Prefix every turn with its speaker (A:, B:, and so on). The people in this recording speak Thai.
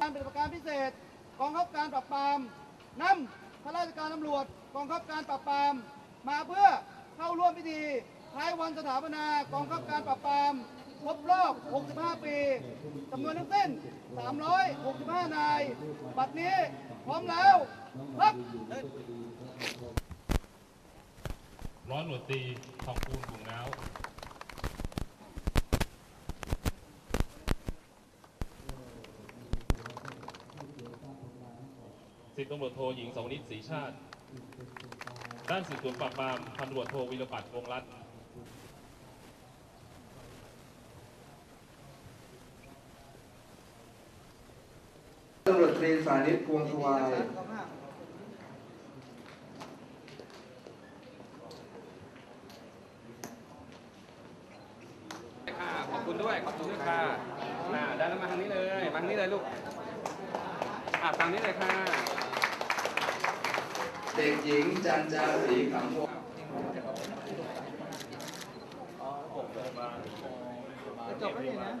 A: การปฏิบัติการพิเศษกองคับการปราบปรามนำข้าราชการตำรวจกองคับการปราบปราม มาเพื่อเข้าร่วมพิธีท้ายวันสถาปนากองคับการปราบปรามครบรอบ 65 ปีจำนวนทั้งสิ้น 365 นาย บัดนี้พร้อมแล้วครับ
B: ร้อยหน่วยตีทองปูนถุงน้ว สิบตำรวจโทหญิงสวนิชศรีชาติ ด้านสืบสวนปราบปรามพันตำรวจโทวิรปัตรวงรัตน์
C: ตำรวจตรีสานิตพวงทวาย
D: ขอบคุณด้วย ขอบคุณด้วยค่ะอ่าได้แล้วมาทางนี้เลย มาทางนี้เลยลูกอ่าทางนี้เลยค่ะ
C: เด็กหญิงจันจาสีขำวง
A: จบแล้วนะ